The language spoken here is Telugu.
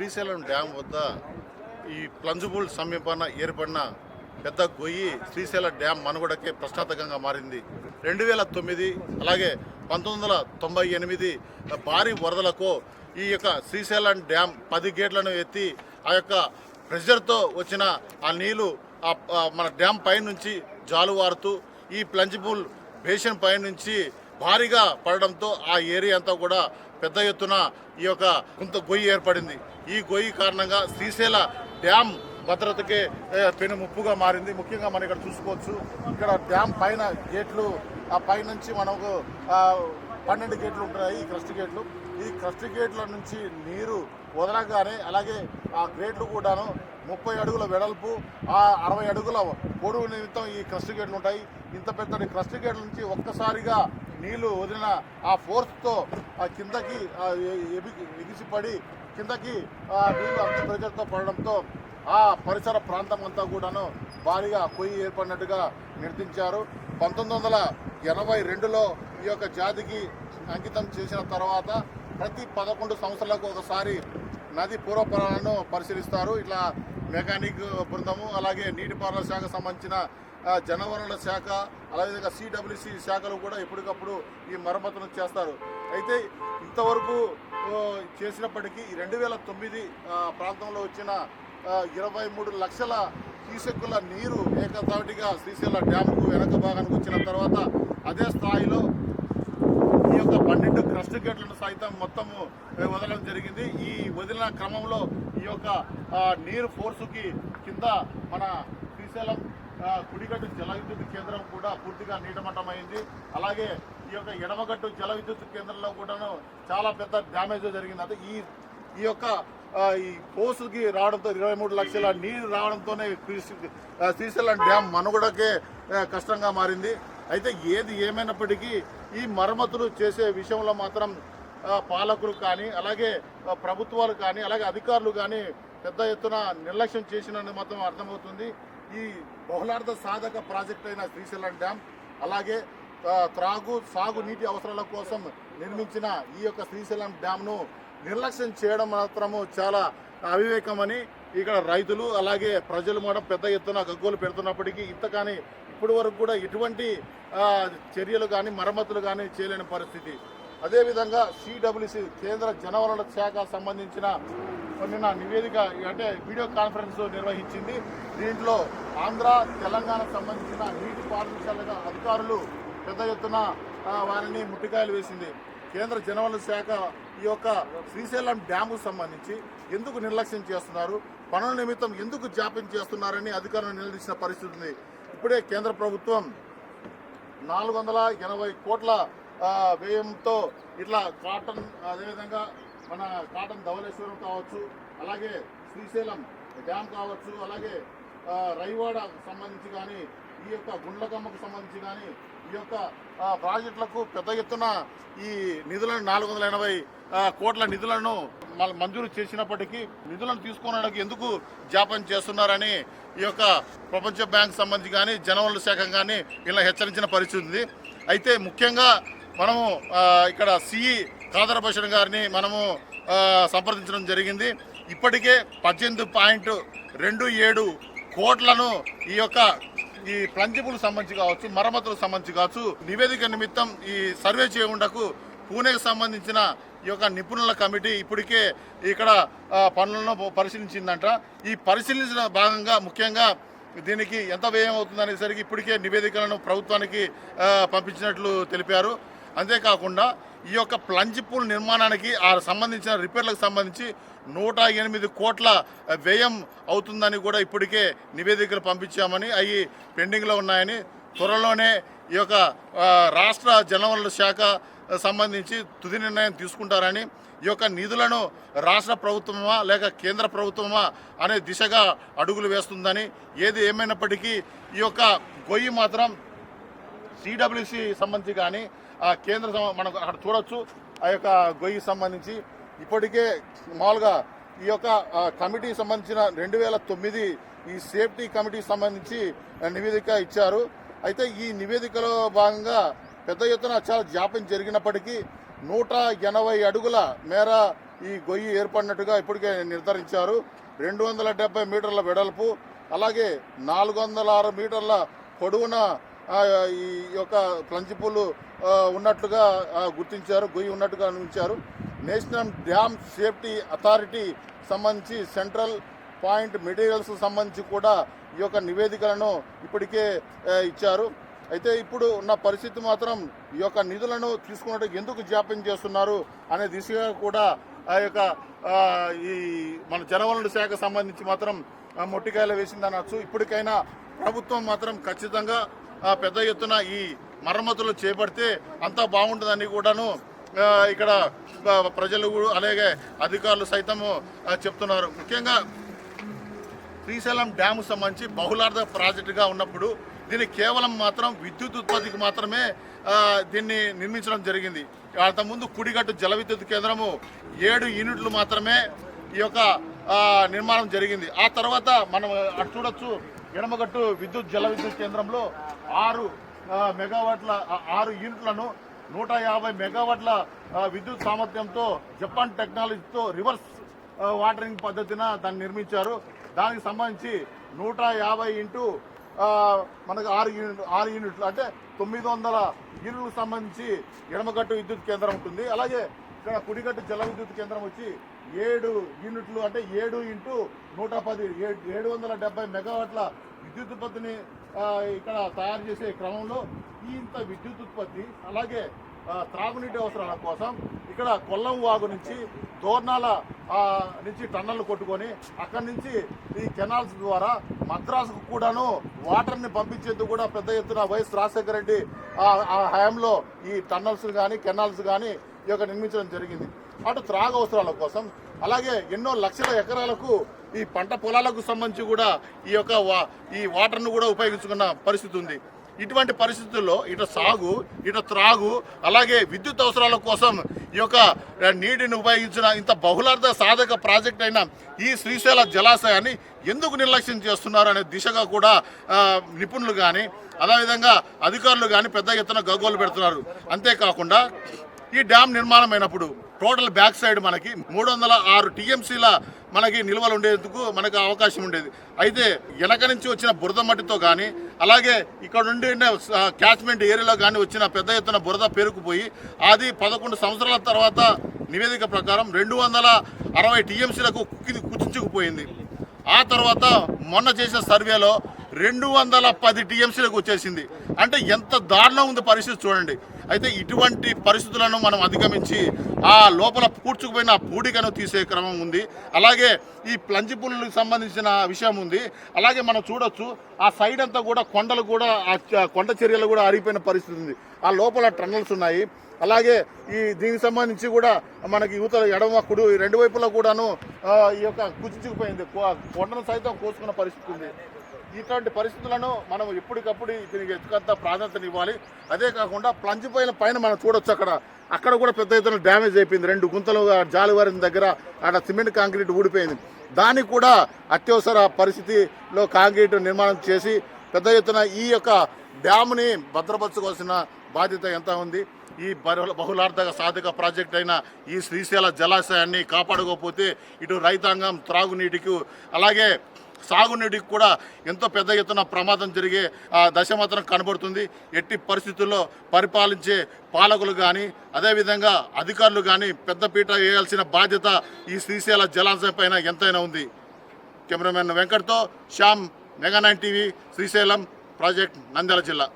శ్రీశైలం డ్యామ్ వద్ద ఈ ప్లంజబుల్ సమీపాన ఏర్పడిన పెద్ద గొయ్యి శ్రీశైల డ్యామ్ మనుగడకే ప్రశ్నార్థకంగా మారింది. రెండు వేల తొమ్మిది అలాగే పంతొమ్మిది వందల తొంభై ఎనిమిది భారీ వరదలకు ఈ యొక్క శ్రీశైలం డ్యామ్ పది గేట్లను ఎత్తి ఆ యొక్క ప్రెషర్తో వచ్చిన ఆ నీళ్ళు ఆ మన డ్యామ్ పై నుంచి జాలువారుతూ ఈ ప్లంజిబుల్ బేషన్ పై నుంచి భారీగా పడడంతో ఆ ఏరియా అంతా కూడా పెద్ద ఎత్తున ఈ యొక్క కొంత గొయ్యి ఏర్పడింది. ఈ గొయ్యి కారణంగా శ్రీశైల డ్యామ్ భద్రతకే పెను ముప్పుగా మారింది. ముఖ్యంగా మనం ఇక్కడ చూసుకోవచ్చు. ఇక్కడ డ్యామ్ పైన గేట్లు ఆ పైనుంచి మనకు పన్నెండు గేట్లు ఉంటాయి ఈ క్రస్ట్ గేట్లు. ఈ క్రస్ట్ గేట్ల నుంచి నీరు వదలగానే అలాగే ఆ గేట్లు కూడాను ముప్పై అడుగుల వెడల్పు ఆ అరవై అడుగుల పొడవు నిమిత్తం ఈ క్రస్ట్ గేట్లు ఉంటాయి. ఇంత పెద్ద క్రస్ట్ గేట్ల నుంచి ఒక్కసారిగా నీళ్ళు వదిలిన ఆ ఫోర్స్తో ఆ కిందకి ఎగిసిపడి కిందకి నీళ్ళు అంత ప్రెజర్తో పడడంతో ఆ పరిసర ప్రాంతం అంతా కూడాను భారీగా పొయ్యి ఏర్పడినట్టుగా నిర్దించారు. పంతొమ్మిది వందల ఎనభై రెండులో ఈ యొక్క జాతికి అంకితం చేసిన తర్వాత ప్రతి పదకొండు సంవత్సరాలకు ఒకసారి నది పూర్వపరాలను పరిశీలిస్తారు. ఇట్లా మెకానిక్ బృందము అలాగే నీటిపారుదల శాఖకు సంబంధించిన ఆ, జనవరుల శాఖ అలాగే సిడబ్ల్యూసి శాఖలు కూడా ఎప్పటికప్పుడు ఈ మరమ్మతులు చేస్తారు. అయితే ఇంతవరకు చేసినప్పటికీ రెండు వేల తొమ్మిది ప్రాంతంలో వచ్చిన ఇరవై మూడు లక్షల కీసెక్కుల నీరు ఏకతాటిగా శ్రీశైల డ్యామ్కు వెనక భాగానికి వచ్చిన తర్వాత అదే స్థాయిలో ఈ యొక్క పన్నెండు క్రస్ట్ గేట్లను సైతం మొత్తము వదలడం జరిగింది. ఈ వదిలిన క్రమంలో ఈ యొక్క నీరు ఫోర్సుకి కింద మన శ్రీశైలం కుడిగట్టు జల విద్యుత్ కేంద్రం కూడా పూర్తిగా నీటమట్టమైంది. అలాగే ఈ యొక్క ఎడమగట్టు జల విద్యుత్ కేంద్రంలో కూడాను చాలా పెద్ద డ్యామేజ్ జరిగింది. ఈ ఈ యొక్క ఈ పోసుకి రావడంతో ఇరవై మూడు లక్షల నీరు రావడంతోనే శ్రీశైలం డ్యామ్ మనుగడకే కష్టంగా మారింది. అయితే ఏది ఏమైనప్పటికీ ఈ మరమ్మతులు చేసే విషయంలో మాత్రం పాలకులు కానీ అలాగే ప్రభుత్వాలు కానీ అలాగే అధికారులు కానీ పెద్ద ఎత్తున నిర్లక్ష్యం చేసినని మాత్రం అర్థమవుతుంది. ఈ బహుళార్థ సాధక ప్రాజెక్ట్ అయిన శ్రీశైలం డ్యామ్ అలాగే త్రాగు సాగు నీటి అవసరాల కోసం నిర్మించిన ఈ యొక్క శ్రీశైలం డ్యామ్ను నిర్లక్ష్యం చేయడం మాత్రము చాలా అవివేకమని ఇక్కడ రైతులు అలాగే ప్రజలు కూడా పెద్ద ఎత్తున గగ్గోలు పెడుతున్నప్పటికీ ఇంత కానీ ఇప్పటి వరకు కూడా ఎటువంటి చర్యలు కానీ మరమ్మతులు కానీ చేయలేని పరిస్థితి. అదేవిధంగా సిడబ్ల్యూసి కేంద్ర జనవరుల శాఖ సంబంధించిన నిన్న నివేదిక అంటే వీడియో కాన్ఫరెన్స్ నిర్వహించింది. దీంట్లో ఆంధ్ర తెలంగాణ సంబంధించిన నీటి పారుదల అధికారులు పెద్ద ఎత్తున వారిని ముట్టికాయలు వేసింది. కేంద్ర జనవరుల శాఖ ఈ యొక్క శ్రీశైలం డ్యాముకు సంబంధించి ఎందుకు నిర్లక్ష్యం చేస్తున్నారు? పనుల నిమిత్తం ఎందుకు జాప్యం చేస్తున్నారని అధికారులు నిలదీసిన పరిస్థితి ఉంది. ఇప్పుడే కేంద్ర ప్రభుత్వం నాలుగు వందల ఎనభై కోట్ల వ్యయంతో ఇట్లా కాటన్ అదేవిధంగా మన కాటన్ ధవలేశ్వరం కావచ్చు అలాగే శ్రీశైలం డ్యామ్ కావచ్చు అలాగే రైవాడ సంబంధించి కానీ ఈ యొక్క గుండ్లకమ్మకు సంబంధించి కానీ ఈ యొక్క ప్రాజెక్టులకు పెద్ద ఎత్తున ఈ నిధులను నాలుగు వందల ఎనభై కోట్ల నిధులను మంజూరు చేసినప్పటికీ నిధులను తీసుకోవడానికి ఎందుకు జాప్యం చేస్తున్నారని ఈ యొక్క ప్రపంచ బ్యాంక్ సంబంధించి కానీ జనవరుల శాఖ కానీ ఇలా హెచ్చరించిన పరిస్థితి ఉంది. అయితే ముఖ్యంగా మనము ఇక్కడ సిఈ ఖాదర్ గారిని మనము సంప్రదించడం జరిగింది. ఇప్పటికే పద్దెనిమిది పాయింట్ రెండు ఏడు కోట్లను ఈ యొక్క ఈ ప్లంజిబుల్ సంబంధించి కావచ్చు మరమ్మతులకు సంబంధించి కావచ్చు నివేదిక నిమిత్తం ఈ సర్వే చేయకుండాకు పూణేకి సంబంధించిన ఈ యొక్క నిపుణుల కమిటీ ఇప్పటికే ఇక్కడ పనులను పరిశీలించిందంట. ఈ పరిశీలించిన భాగంగా ముఖ్యంగా దీనికి ఎంత వ్యయం అవుతుందనేసరికి ఇప్పటికే నివేదికలను ప్రభుత్వానికి పంపించినట్లు తెలిపారు. అంతేకాకుండా ఈ యొక్క ప్లంజ్ పూల్ నిర్మాణానికి ఆ సంబంధించిన రిపేర్లకు సంబంధించి నూట ఎనిమిది కోట్ల వ్యయం అవుతుందని కూడా ఇప్పటికే నివేదికలు పంపించామని అవి పెండింగ్లో ఉన్నాయని త్వరలోనే ఈ యొక్క రాష్ట్ర జలవనరుల శాఖ సంబంధించి తుది నిర్ణయం తీసుకుంటారని ఈ యొక్క నిధులను రాష్ట్ర ప్రభుత్వమా లేక కేంద్ర ప్రభుత్వమా అనే దిశగా అడుగులు వేస్తుందని ఏది ఏమైనప్పటికీ ఈ యొక్క గొయ్యి మాత్రం సిడబ్ల్యూసి సంబంధించి కానీ కేంద్ర మనం అక్కడ చూడొచ్చు. ఆ యొక్క గొయ్యికి సంబంధించి ఇప్పటికే మామూలుగా ఈ యొక్క కమిటీకి కమిటీ సంబంధించిన రెండు వేల తొమ్మిది ఈ సేఫ్టీ కమిటీకి సంబంధించి నివేదిక ఇచ్చారు. అయితే ఈ నివేదికలో భాగంగా పెద్ద ఎత్తున చాలా జాప్యం జరిగినప్పటికీ నూట ఎనభై అడుగుల మేర ఈ గొయ్యి ఏర్పడినట్టుగా ఇప్పటికే నిర్ధారించారు. రెండు వందల డెబ్బై మీటర్ల వెడల్పు అలాగే నాలుగు వందల ఆరు మీటర్ల పొడవున ఈ యొక్క ప్లంజిపూలు ఉన్నట్లుగా గుర్తించారు గొయ్యి ఉన్నట్టుగా అనిపించారు నేషనల్ డ్యామ్ సేఫ్టీ అథారిటీ సంబంధించి సెంట్రల్ పాయింట్ మెటీరియల్స్ సంబంధించి కూడా ఈ యొక్క నివేదికలను ఇప్పటికే ఇచ్చారు. అయితే ఇప్పుడు ఉన్న పరిస్థితి మాత్రం ఈ యొక్క నిధులను తీసుకున్నట్టు ఎందుకు జాప్యం చేస్తున్నారు అనే దిశగా కూడా ఆ యొక్క ఈ మన జలవనరుల శాఖ సంబంధించి మాత్రం మొట్టికాయలు వేసింది అనొచ్చు. ఇప్పటికైనా ప్రభుత్వం మాత్రం ఖచ్చితంగా పెద్ద ఎత్తున ఈ మరమ్మతులు చేపడితే అంతా బాగుంటుందని కూడాను ఇక్కడ ప్రజలు కూడా అలాగే అధికారులు సైతము చెప్తున్నారు. ముఖ్యంగా శ్రీశైలం డ్యామ్ సంబంధించి బహుళార్థ ప్రాజెక్టుగా ఉన్నప్పుడు దీన్ని కేవలం మాత్రం విద్యుత్ ఉత్పత్తికి మాత్రమే దీన్ని నిర్మించడం జరిగింది. అంతకుముందు కుడిగట్టు జల విద్యుత్ కేంద్రము ఏడు యూనిట్లు మాత్రమే ఈ యొక్క నిర్మాణం జరిగింది. ఆ తర్వాత మనం అటు చూడొచ్చు ఎడమగట్టు విద్యుత్ జల విద్యుత్ కేంద్రంలో ఆరు మెగావాట్ల ఆరు యూనిట్లను నూట యాభై మెగావాట్ల విద్యుత్ సామర్థ్యంతో జపాన్ టెక్నాలజీతో రివర్స్ వాటరింగ్ పద్ధతిన దాన్ని నిర్మించారు. దానికి సంబంధించి నూట యాభై ఇంటూ మనకు ఆరు యూనిట్ ఆరు యూనిట్లు అంటే తొమ్మిది వందల యూనిట్లకు సంబంధించి ఎడమగట్టు విద్యుత్ కేంద్రం ఉంటుంది. అలాగే ఇక్కడ కుడిగట్టు జల విద్యుత్ కేంద్రం వచ్చి ఏడు యూనిట్లు అంటే ఏడు ఇంటూ నూట పది ఏడు వందల డెబ్బై మెగావాట్ల విద్యుత్ ఉత్పత్తిని ఇక్కడ తయారు చేసే క్రమంలో ఇంత విద్యుత్ ఉత్పత్తి అలాగే త్రాగునీటి అవసరాల కోసం ఇక్కడ కొల్లం వాగు నుంచి దోర్నాల నుంచి టన్నర్లు కొట్టుకొని అక్కడి నుంచి ఈ కెనాల్స్ ద్వారా మద్రాసుకు కూడాను వాటర్ని పంపించేందుకు కూడా పెద్ద ఎత్తున వైఎస్ రాజశేఖర రెడ్డి ఆ- ఆ హయాంలో ఈ టన్నల్స్ కానీ కెనాల్స్ కానీ ఈ యొక్క నిర్మించడం జరిగింది. అటు త్రాగ అవసరాల కోసం అలాగే ఎన్నో లక్షల ఎకరాలకు ఈ పంట పొలాలకు సంబంధించి కూడా ఈ యొక్క వా- ఈ వాటర్ను కూడా ఉపయోగించుకున్న పరిస్థితి ఉంది. ఇటువంటి పరిస్థితుల్లో ఇటు సాగు ఇటు త్రాగు అలాగే విద్యుత్ అవసరాల కోసం ఈ యొక్క నీటిని ఉపయోగించిన ఇంత బహుళార్థ సాధక ప్రాజెక్ట్ అయిన ఈ శ్రీశైల జలాశయాన్ని ఎందుకు నిర్లక్ష్యం చేస్తున్నారు అనే దిశగా కూడా నిపుణులు కానీ అదేవిధంగా అధికారులు కానీ పెద్ద ఎత్తున గగ్గోలు పెడుతున్నారు. అంతేకాకుండా ఈ డ్యామ్ నిర్మాణం అయినప్పుడు టోటల్ బ్యాక్ సైడ్ మనకి మూడు వందల ఆరు టీఎంసీల మనకి నిల్వలు ఉండేందుకు మనకు అవకాశం ఉండేది. అయితే వెనక నుంచి వచ్చిన బురద మట్టితో కానీ అలాగే ఇక్కడ నుండి క్యాచ్మెంట్ ఏరియాలో కానీ వచ్చిన పెద్ద ఎత్తున బురద పేరుకుపోయి అది పదకొండు సంవత్సరాల తర్వాత నివేదిక ప్రకారం రెండు వందల అరవై టీఎంసీలకు కుచించుకుపోయింది ఆ తర్వాత మొన్న చేసిన సర్వేలో రెండు వందల పది టీఎంసీలకు వచ్చేసింది. అంటే ఎంత దారుణం ఉంది పరిస్థితి చూడండి. అయితే ఇటువంటి పరిస్థితులను మనం అధిగమించి ఆ లోపల పూడ్చుకుపోయిన పూడికను తీసే క్రమం ఉంది. అలాగే ఈ ప్లంజి పుల్లులకు సంబంధించిన విషయం ఉంది. అలాగే మనం చూడొచ్చు ఆ సైడ్ అంతా కూడా కొండలు కూడా ఆ కొండ చర్యలు కూడా ఆరిపోయిన పరిస్థితి ఉంది. ఆ లోపల టన్నల్స్ ఉన్నాయి. అలాగే ఈ దీనికి సంబంధించి కూడా మనకి యువత ఎడమ కుడు రెండు వైపులా కూడాను ఈ యొక్క కుచించుకుపోయింది కొ- కొండను సైతం కోసుకున్న పరిస్థితి ఉంది. ఇటువంటి పరిస్థితులను మనం ఎప్పటికప్పుడు దీనికి ఎత్తుకంత ప్రాధాన్యత ఇవ్వాలి. అదే కాకుండా ప్లంజ్ పైన పైన మనం చూడొచ్చు అక్కడ. అక్కడ కూడా పెద్ద ఎత్తున డ్యామేజ్ అయిపోయింది. రెండు గుంతలు జాలివారిన దగ్గర అక్కడ సిమెంట్ కాంక్రీట్ ఊడిపోయింది. దానికి కూడా అత్యవసర పరిస్థితిలో కాంక్రీట్ నిర్మాణం చేసి పెద్ద ఎత్తున ఈ యొక్క డ్యామ్ని భద్రపరచుకోవాల్సిన బాధ్యత ఎంత ఉంది? ఈ బహుళార్థక సాధక ప్రాజెక్ట్ అయిన ఈ శ్రీశైల జలాశయాన్ని కాపాడుకోకపోతే ఇటు రైతాంగం త్రాగునీటికి అలాగే సాగునీటికి కూడా ఎంతో పెద్ద ఎత్తున ప్రమాదం జరిగే ఆ దశ మాత్రం కనబడుతుంది. ఎట్టి పరిస్థితుల్లో పరిపాలించే పాలకులు కానీ అదేవిధంగా అధికారులు కానీ పెద్దపీట వేయాల్సిన బాధ్యత ఈ శ్రీశైల జలాశయం పైన ఎంతైనా ఉంది. Cameraman వెంకట్తో Shyam mega nine TV Srisailam project Nandyal జిల్లా.